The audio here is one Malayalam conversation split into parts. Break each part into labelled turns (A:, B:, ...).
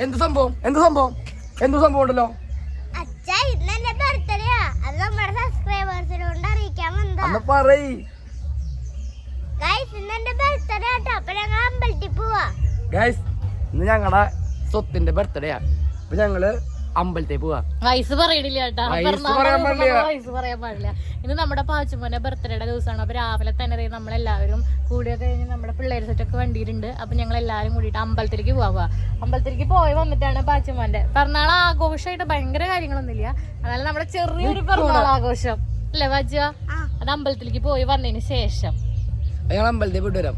A: എന്ത് സംഭവം? എന്ത് സംഭവം? എന്ത് സംഭവം ഉണ്ടല്ലോ?
B: ബർത്ത്ഡേ
A: ഞങ്ങളുടെ സ്വത്തിന്റെ ബർത്ത്ഡേയാ അപ്പൊ ഞങ്ങൾ അമ്പലത്തിൽ പോവാ.
C: വയസ്സ് പറയണില്ല കേട്ടാ.
A: വയസ്സ് പറയാൻ പാടില്ല.
C: നമ്മൾ വയസ്സ് പറയാൻ പാടില്ല. ഇന്ന് നമ്മുടെ പാച്ചുമോനെ ബർത്ത്ഡേയുടെ ദിവസമാണ്. അപ്പൊ രാവിലെ തന്നെ നമ്മളെല്ലാവരും കൂടിയൊക്കെ കഴിഞ്ഞ് നമ്മുടെ പിള്ളേർ സെറ്റൊക്കെ വണ്ടിയിട്ടുണ്ട് അപ്പൊ ഞങ്ങൾ എല്ലാവരും കൂടിയിട്ട് അമ്പലത്തിലേക്ക് പോവാ. അമ്പലത്തിലേക്ക് പോയി വന്നിട്ടാണ് പാച്ചുമോന്റെ. പിറന്നാൾ ആഘോഷമായിട്ട് ഭയങ്കര കാര്യങ്ങളൊന്നുമില്ല. അതായത് നമ്മുടെ ചെറിയൊരു പിറന്നാൾ ആഘോഷം. അല്ലേ വാജ അത് അമ്പലത്തിലേക്ക് പോയി വന്നതിന് ശേഷം.
A: ഞങ്ങൾ അമ്പലത്തിൽ പോയിട്ട് വരാം.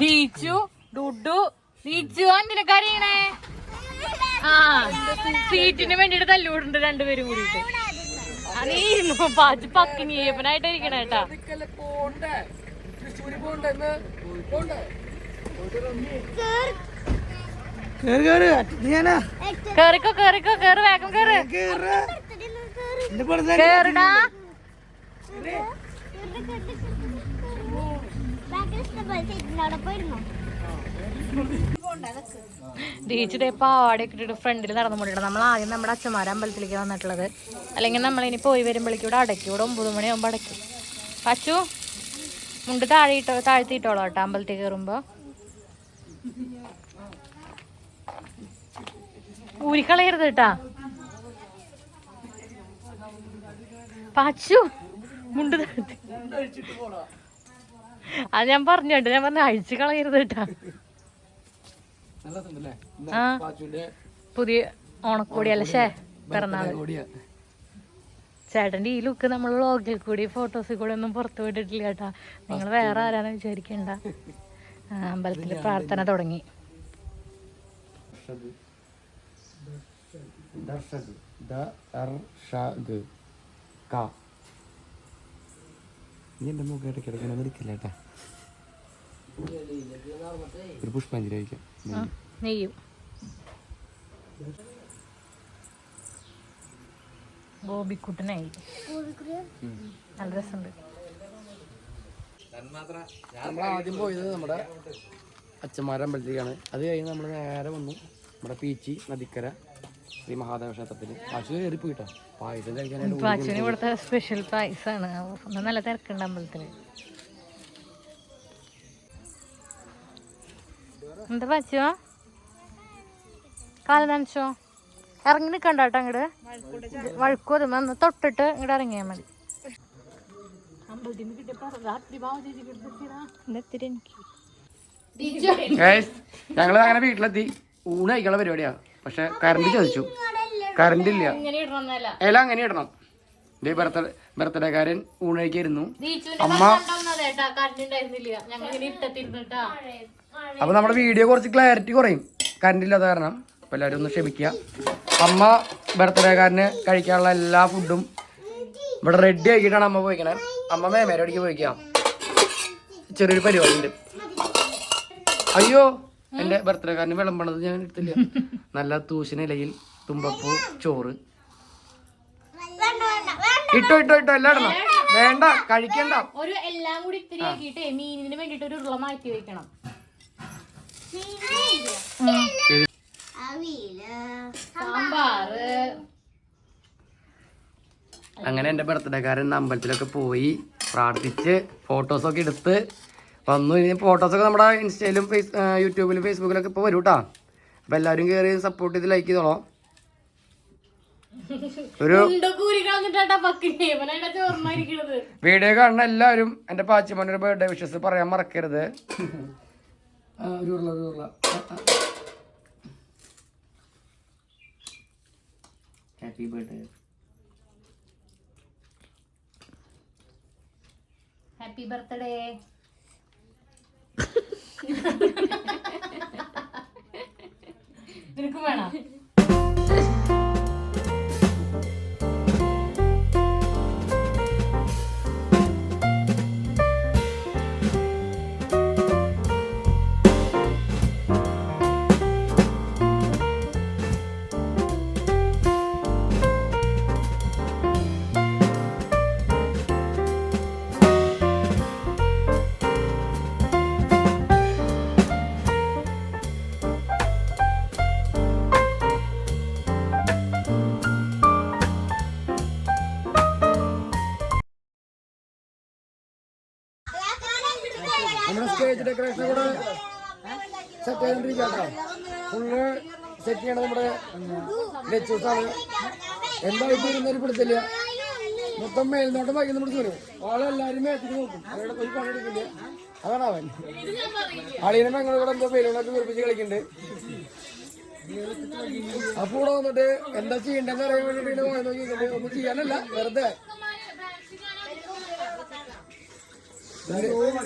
C: ബീച്ചു ഡുഡു ദീച്ചു എന്തിനാ കരയണേ ആ സീറ്റിന് വേണ്ടിട്ട് തല്ലൂടുണ്ട് രണ്ടുപേരും കൂടിയിട്ട്. നീ ഇരുന്നു പാച്ച് പക്കിനി ഏപ്പനായിട്ട് ഇരിക്കണ കേട്ടാ കേറിക്കോ കേറിക്കോ കേറ് വേഗം കേറ്. കേറിടാ.
B: അവിടെ പോയിരുന്നോ?
C: ദീച്ചിതേ പാവാടയൊക്കെ ഇട്ടിട്ട് ഫ്രണ്ടിൽ നടന്നു കൊണ്ടിട്ട് നമ്മൾ ആദ്യം നമ്മുടെ അച്ഛന്മാരെ അമ്പലത്തിലേക്ക് വന്നിട്ടുള്ളത്. അല്ലെങ്കിൽ നമ്മളിനി പോയി വരുമ്പോഴേക്കും ഇവിടെ അടയ്ക്കും. ഇവിടെ ഒമ്പത് മണിയാകുമ്പോൾ അടയ്ക്കും. പച്ചു മുണ്ട് താഴെ താഴ്ത്തിയിട്ടോളോ കേട്ടോ അമ്പലത്തിൽ കയറുമ്പോൾ ഊരിക്കളയരുത് കേട്ടാ. പച്ചു മുണ്ട് അത് ഞാൻ പറഞ്ഞു കേട്ടോ. ഞാൻ പറഞ്ഞു അഴിച്ചു കളയരുത് കേട്ടാ. ആ. പുതിയ ഓണക്കോടിയല്ല ഷേ
A: പിറന്നാൾ.
C: ചേട്ടന്റെ ഈ ലുക്ക് നമ്മൾ വ്ളോഗിൽ കൂടി ഫോട്ടോസ് കൂടി ഒന്നും പുറത്തു വിട്ടിട്ടില്ല കേട്ടാ. നിങ്ങൾ വേറെ ആരാന്ന് വിചാരിക്കണ്ട. അമ്പലത്തിൽ പ്രാർത്ഥന തുടങ്ങി.
A: നീ എന്റെ മുഖം ഇടയ്ക്കിടയ്ക്ക് ഇങ്ങനെ നിൽക്കില്ല കേട്ടാ? ഒരു പുഷ്പാഞ്ജലി കഴിക്കാം.
C: നെയ്യും. ബോബിക്കുട്ടനായി നല്ല രസമുണ്ട്.
A: നമ്മൾ ആദ്യം പോയത് നമ്മുടെ അച്ഛന്മാരുടെ അമ്പലത്തിലേക്കാണ്. അത് കഴിഞ്ഞ് നമ്മൾ നേരെ വന്നു നമ്മുടെ പീച്ചി നദിക്കര ശ്രീ മഹാദേവ ക്ഷേത്രത്തിൽ പശു കയറി പോയിട്ടോ പായസം കഴിക്കാനായിട്ട്
C: സ്പെഷ്യൽ ഒന്ന് നല്ല തിരക്കുണ്ട് അമ്പലത്തിൽ. എന്താ പച്ചോ കാൽ നനച്ചോ? ഇറങ്ങി നിക്കണ്ട കേട്ടോ അങ്ങോട്ട് വഴുക്കോ അന്ന് വന്ന് തൊട്ടിട്ട് ഇങ്ങോട്ട് ഇറങ്ങിയാൽ മതി.
A: ഞങ്ങൾ അങ്ങനെ വീട്ടിലെത്തി. ഊണ് കഴിക്കാനുള്ള പരിപാടിയാ. പക്ഷെ കറണ്ട് ചോദിച്ചു. കറണ്ട് ഇല്ല.
C: എല്ലാം
A: ഇല അങ്ങനെ ഇടണം. ഇതേ ബർത്ത്ഡേ ബർത്ത്ഡേക്കാരൻ ഊണ് കഴിക്കായിരുന്നു. അമ്മ
C: കേട്ടാ കറണ്ട് ഉണ്ടായിരുന്നില്ല ഞങ്ങൾ ഇങ്ങനെ ഇട്ടത്തിരുന്നിട്ടാ
A: അപ്പൊ നമ്മുടെ വീഡിയോ കുറച്ച് ക്ലാരിറ്റി കുറയും. കറണ്ട് ഇല്ലാത്ത കാരണം. അപ്പൊ എല്ലാവരും ഒന്ന് ക്ഷമിക്കുക. അമ്മ ബർത്ത്ഡേ ബർത്ത്ഡേക്കാരന് കഴിക്കാനുള്ള എല്ലാ ഫുഡും ഇവിടെ റെഡി ആക്കിയിട്ടാണ് അമ്മ പോയിക്കണേ. അമ്മ മേമേരടിക്ക് പോയിക്കാം. ചെറിയൊരു പരിപാടി ഉണ്ട് അയ്യോ എന്റെ ബർത്ത്ഡേക്കാരന് വിളമ്പണത് ഞാൻ എടുത്തില്ല. നല്ല തൂശിനിലയിൽ തുമ്പപ്പൂ ചോറ്. ഇട്ടോ ഇട്ടോ ഇട്ടോ എല്ലാം ഇടണം. വേണ്ട കഴിക്കണ്ട.
C: ഒരു എല്ലാം കൂടി ഇത്തിരി ആക്കിയിട്ട് മീനിന് വേണ്ടിട്ട് ഒരു ഉള്ള മാറ്റി വെക്കണം. സാമ്പാറ്
A: അങ്ങനെ എന്റെ ബർത്ത്ഡേക്കാരൻ അമ്പലത്തിലൊക്കെ പോയി പ്രാർത്ഥിച്ച് ഫോട്ടോസൊക്കെ എടുത്ത് വന്നു. ഇനി ഫോട്ടോസൊക്കെ നമ്മുടെ ഇൻസ്റ്റയിലും ഫേസ് ഫേസ്ബുക്കിലും യൂട്യൂബിലും ഫേസ്ബുക്കിലൊക്കെ ഇപ്പോൾ വരും കേട്ടോ അപ്പോൾ എല്ലാവരും കേറി സപ്പോർട്ട് ചെയ്ത് ലൈക്ക് ചെയ്തോളാം. ഒരു വീഡിയോ കാണുന്ന എല്ലാവരും എന്റെ പാച്ചിമോന്റെ ബർത്ത്ഡേ വിഷസ് പറയാൻ മറക്കരുത്. ഒരു ഉരുള, ഒരു ഉരുള. ഹാപ്പി ബർത്ത്ഡേ
C: ഹാപ്പി ബർത്ത്ഡേ നിനക്കും വേണം?
A: ചെയ്യണത് നമ്മുടെ ലച്ചൂസാണ് എന്താ ഇരുന്നൊരു പിടുത്തില്ല മൊത്തം മേൽനോട്ടം വൈകുന്ന പിടിച്ച് വരും. ആളെല്ലാരും മേത്തിട്ട് നോക്കും. അവരുടെ ഒരു പണിയെടുക്കില്ല അതാണ് അവൻ. അളിയനെ പെങ്ങളും കൂടെ എന്തോ പേരുകളൊക്കെ വീർപ്പിച്ച് കളിക്കുന്നുണ്ട് അപ്പൊ ഇവിടെ വന്നിട്ട് എന്താ ചെയ്യണ്ടെന്ന് അറിയാൻ വേണ്ടിട്ട് പോയി നോക്കിയിട്ടുണ്ട് ഒന്നും ചെയ്യാനല്ല വെറുതെ.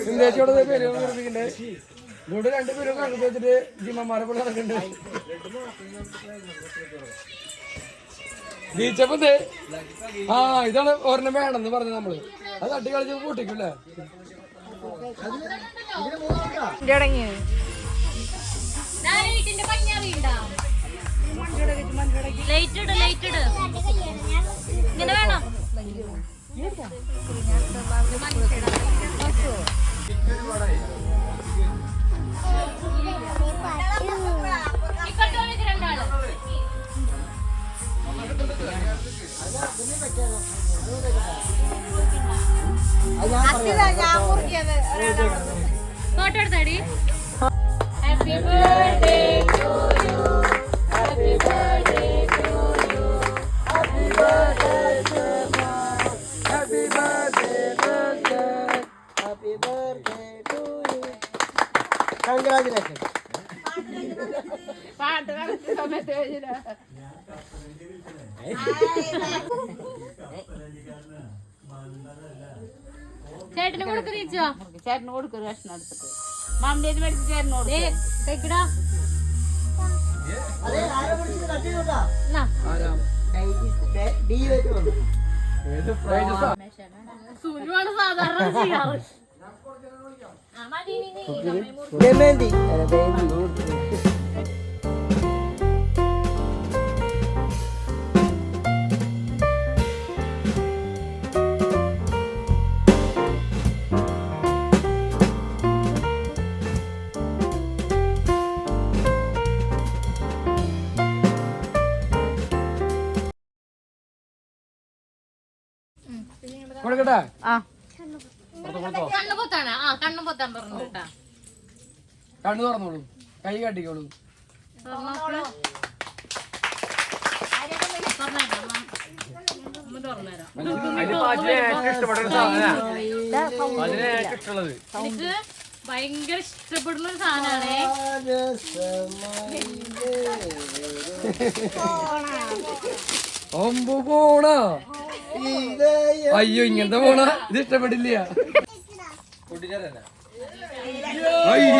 A: സിന്ദേശിയോട് പേരുകൾ വീർപ്പിക്കുന്നുണ്ട് ഇവിടെ രണ്ടുപേരും കണ്ടു വെച്ചിട്ട് ജിമ്മന്മാരെ പോലെ നടക്കുന്നുണ്ട്. ആ ഇതാണ് ഒരെണ്ണം വേണമെന്ന് പറഞ്ഞു നമ്മൾ. അത് തട്ടി കളിച്ച് പൊട്ടിക്കൂല്ലേ
C: ഇങ്ങനെ വേണം? ഞാൻ ഫോട്ടോ എടുത്തടി. ഹാപ്പി ബർത്ത്ഡേ
A: കൺഗ്രാറ്റുലേഷൻ
C: ചേട്ടന് കൊടുക്ക് നീച്ചോ
D: ചേട്ടന് കൊടുക്കൊരു കഷ്ണം എടുത്തിട്ട്. മാമിന്റെ മേടിച്ച് ചേട്ടന് കൊടുക്കും.
C: ഏ കഴിക്കടാ എന്നാ, സുനുവാണ് സാധാരണ ചെയ്യാറ്. ആ, Mendy. നീ, നീ, സമയം
A: കൊടുക്കട്ടെ
D: ആ
C: കണ്ണ് പൊത്താണ്. ആ കണ്ണ് പൊത്താൻ പറഞ്ഞു കേട്ടാ.
A: കണ്ണു തുറന്നോളൂ. കൈ കാട്ടിക്കോളൂ
C: എനിക്ക് ഭയങ്കര ഇഷ്ടപ്പെടുന്ന ഒരു സാധനമാണേ.
A: ഒമ്പു പോണ? അയ്യോ ഇങ്ങനത്തെ പോണ ഇത് ഇഷ്ടപ്പെട്ടില്ല അയ്യോ.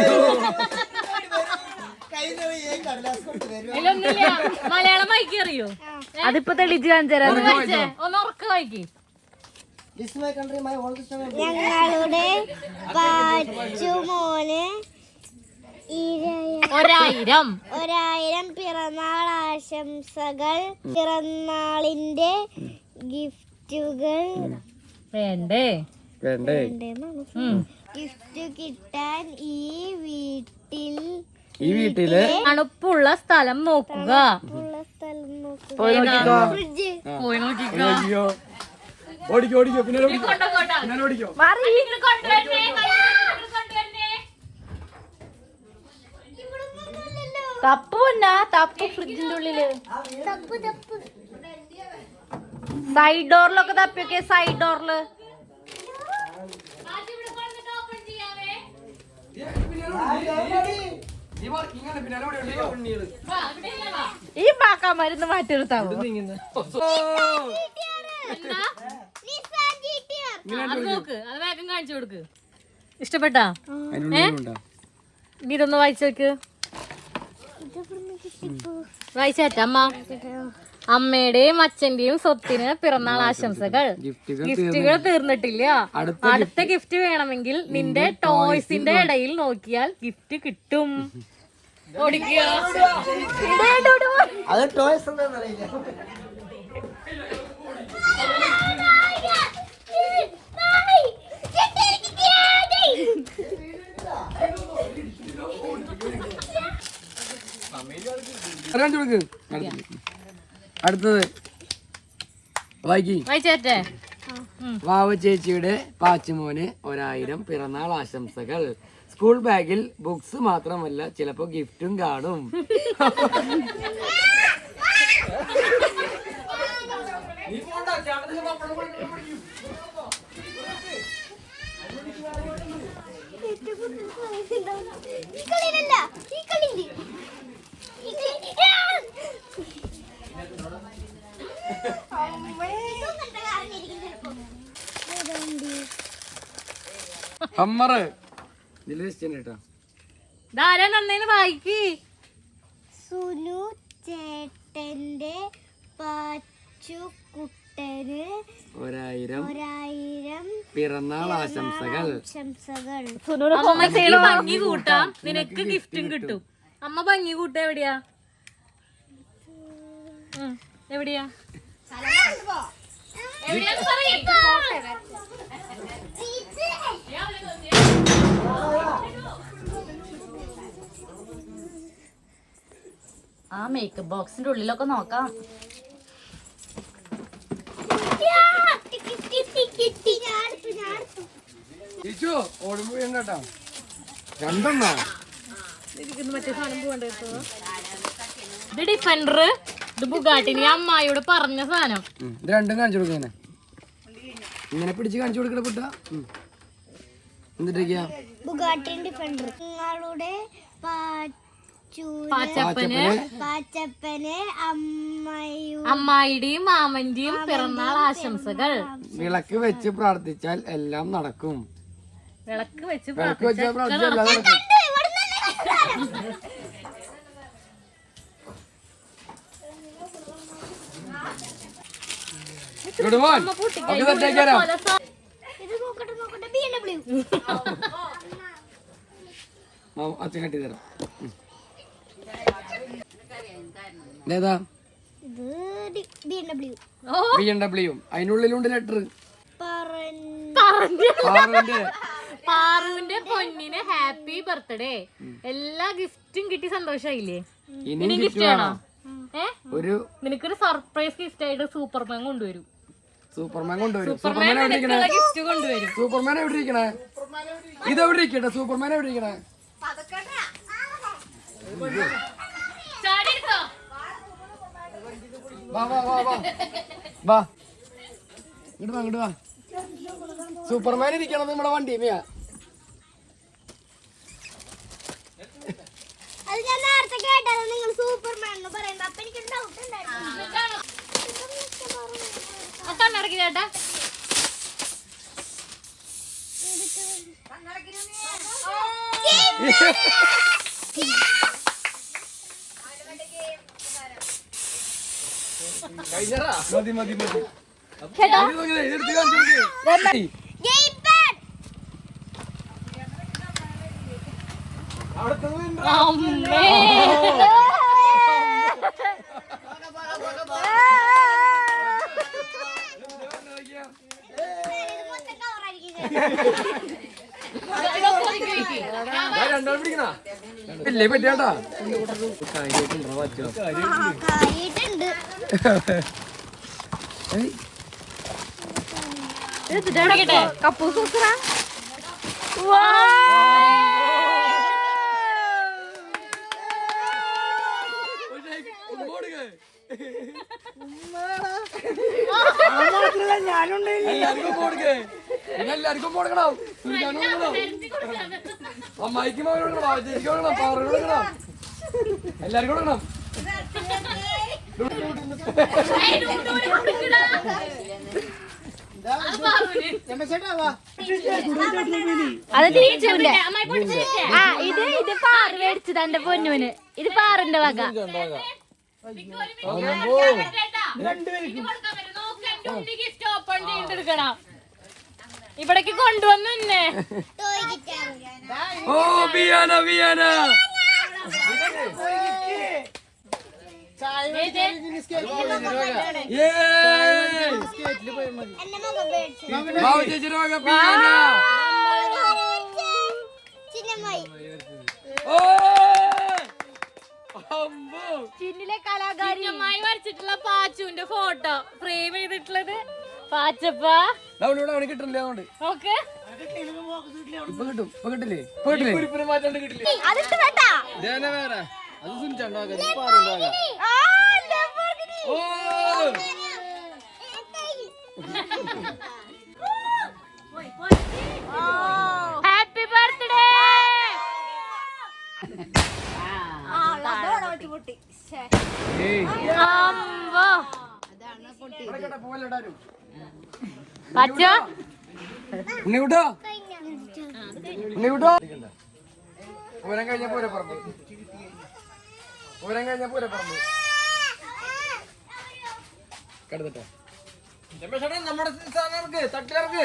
C: മലയാളം
D: അതിപ്പോ തെളിച്ച് കാണിച്ചു
C: ഒന്ന് വായിച്ചേ. ഒന്ന് ഉറക്ക വായിക്കി.
B: ഞങ്ങളുടെ
C: ഒരായിരം.
B: ഒരായിരം പിറന്നാൾ ആശംസകൾ. പിറന്നാളിന്റെ ഗിഫ്റ്റുകൾ
C: വേണ്ടേ?
A: വേണ്ടേ.
B: ഗിഫ്റ്റ് കിട്ടാൻ ഈ വീട്ടിൽ
A: ഈ വീട്ടിൽ
C: തണുപ്പുള്ള സ്ഥലം നോക്കുക.
A: ഓടിക്കോ ഓടിക്കോ. പിന്നെ.
D: തപ്പ് പൊന്നാ തപ്പ് ഫ്രിഡ്ജിന്റെ ഉള്ളിൽ.
B: തപ്പു തപ്പ്.
D: സൈഡ് ഡോറിലൊക്കെ തപ്പിയൊക്കെ സൈഡ്
C: ഡോറിൽ.
D: ഈ ബാക്കാ മരുന്ന് മാറ്റി എടുത്താവോ
C: എന്താ?
B: Nissan GTR.
C: ആ, അത് നോക്ക് അത് കാണിച്ചു കൊടുക്ക്. ഇഷ്ടപ്പെട്ടാ? നീ ഇതൊന്ന് വായിച്ചു നോക്ക്. വായിച്ചേറ്റ അമ്മ. അമ്മയുടെയും അച്ഛന്റെയും സ്വത്തിന് പിറന്നാൾ ആശംസകൾ. ഗിഫ്റ്റുകൾ തീർന്നിട്ടില്ല. അടുത്ത ഗിഫ്റ്റ് വേണമെങ്കിൽ നിന്റെ ടോയ്സിന്റെ ഇടയിൽ നോക്കിയാൽ ഗിഫ്റ്റ് കിട്ടും. ഓടിക്കുക.
A: അത് ടോയ്സ് അടുത്തത് വായിക്കി വാവ ചേച്ചിയുടെ പാച്ചുമോന് ഒരായിരം പിറന്നാൾ ആശംസകൾ. സ്കൂൾ ബാഗിൽ ബുക്സ് മാത്രമല്ല ചിലപ്പോ ഗിഫ്റ്റും കാണും.
B: ഈ കളിയിലല്ല ഈ കളിയിൽ ഈ കളി- ആ! അമ്മേ. ഇതൊന്നും അറിഞ്ഞിരിക്കും ചിലപ്പോ. ഏതാണ്ട്
C: നന്നേന്ന് വായിക്ക്?
B: സുനു ചേട്ടന്റെ പാച്ചുകുട്ടന്
A: ഒരായിരം
B: ഒരായിരം
A: പിറന്നാൾ ആശംസകൾ.
B: ആശംസകൾ.
C: അമ്മയ്ക്ക് ഭംഗി കൂട്ടാം നിനക്ക് ഗിഫ്റ്റും കിട്ടും. അമ്മ ഭംഗി കൂട്ട എവിടെയാ? എവിടെയാ. ആ മേക്കപ്പ് ബോക്സിന്റെ ഉള്ളിലൊക്കെ നോക്കാം.
A: ചേച്ചു ഓടുമ്പോ കേട്ടോ. രണ്ടെണ്ണോ?
C: ഇത് ഡിഫൻഡർ ഇത് ബുഗാട്ടിനി അമ്മായിയോട് പറഞ്ഞ സാധനം.
A: ഇത് രണ്ടും കാണിച്ചു കൊടുക്കുന്നേ ഇങ്ങനെ പിടിച്ച് കാണിച്ചു കൊടുക്കണ
B: കുട്ട. ഡിഫൻഡർ നിങ്ങളുടെ
C: പാച്ചപ്പന്.
B: പാച്ചപ്പന്
C: അമ്മായിയുടെയും മാമന്റെയും പിറന്നാൾ ആശംസകൾ.
A: വിളക്ക് വെച്ച് പ്രാർത്ഥിച്ചാൽ എല്ലാം നടക്കും.
C: വിളക്ക് വെച്ച്
A: പ്രാർത്ഥിച്ചാൽ അച്ഛൻ കട്ടി തരാം.
B: B M W.
A: അതിനുള്ളിലുണ്ട് ലെറ്റർ
C: പാറുവിന്റെ പൊന്നിന് ഹാപ്പി ബർത്ത്ഡേ എല്ലാ ഗിഫ്റ്റും കിട്ടി സന്തോഷായില്ലേ?
A: ഇനി
C: ഗിഫ്റ്റ്
A: ആണോ?
C: വേണോ.
A: വേണം
C: ഏ?
A: ഒരു
C: നിനക്കൊരു സർപ്രൈസ് ഗിഫ്റ്റ് ആയിട്ട് സൂപ്പർമാൻ കൊണ്ടുവരും.
A: സൂപ്പർമാൻ കൊണ്ടുവരും.
C: സൂപ്പർമാൻ
A: എവിടെ ഇരിക്കണേ സൂപ്പർമാൻ എവിടെ ഇരിക്കണേ ഇത് എവിടെ ഇരിക്കട്ടെ? സൂപ്പർമാൻ എവിടെ ഇരിക്കണേ? വാ വാ വാ വാ. വാ. ഇങ്ങോട്ട് വാ ഇങ്ങോട്ട് വാ. സൂപ്പർമാൻ ഇരിക്കണത് നമ്മുടെ വണ്ടിമയാ
B: അത് ഞാൻ നേരത്തെ കേട്ടത് നിങ്ങൾ സൂപ്പർമാൻ എന്ന് പറയുന്നത്. അപ്പൊ എനിക്ക് ഡൗട്ട് ഉണ്ടായിരുന്നു.
C: ആ കണ്ണടക്കി ചേട്ടാ
A: മതി മതി. മതി ഇത് നോക്കിയേ, ഇതെടുത്ത് കാണിച്ചു കൊടുക്ക്.
B: ഗെയിം പാഡ്
A: അവിടുത്തെ വീണ്ടും.
C: അമ്മേ
B: ഇത് മൊത്തം കവറായിരിക്കും
A: ഞാൻ രണ്ടാളും പിടിക്കണ ഇല്ലേ പറ്റിയാട്ടാ?
B: കാര്യായിട്ടുണ്ട്
A: പിന്നെ എല്ലാവർക്കും കൊടുക്കണം. സുൽത്താനും കൊടുക്കണം. അമ്മായിക്കും മകൻ കൊടുക്കണം. ചേച്ചിക്ക് കൊടുക്കണം. പാറ കൊടുക്കണം. എല്ലാവർക്കും കൊടുക്കണം.
C: അത് ടീച്ചറിന്റെ ആ ഇത് ഇത് പാറ് മേടിച്ചത് എന്റെ പൊന്നുവിന്. ഇത് പാറിന്റെ വക. ഇവിടേക്ക് കൊണ്ടുവന്നു എന്നെ
B: ടോയ് ഗിറ്റാർ
A: ഓ. ബിയാന ബിയാന
C: ചിന്നിലെ കലാകാരി. വരച്ചിട്ടുള്ള പാച്ചുവിന്റെ ഫോട്ടോ. ഫ്രെയിം ചെയ്തിട്ടുള്ളത് പാച്ചപ്പ.
A: അവനോട് അവന് കിട്ടില്ല അതുകൊണ്ട്. ഇപ്പൊ കിട്ടും. ഇപ്പൊ കിട്ടില്ലേ? ഇപ്പൊ കിട്ടില്ലേ? മാറ്റാണ്ട് കിട്ടില്ലേ? ഇതേനെ വേറെ. അത് സുനിച്ചുണ്ടാകാം ഇത് പാറുണ്ടാകാം
B: ആ ലംബോർഗിനി
A: ഓ!
C: ഹാപ്പി ബർത്ത്ഡേ
A: ഏയ്.
C: അമ്പോ.
A: ഇവിടെ കേട്ടോ, പോലെ ഇടാനും.
C: പച്ച
A: ഉണ്ണി വിട്ടോ? ഉണ്ണി വിട്ടോ? പൂരം കഴിഞ്ഞ പൂരപ്പറമ്പ്. പറമ്പ് കഴിഞ്ഞ കിടന്നിട്ടോ? നമ്മുടെ തട്ടിലിറക്ക്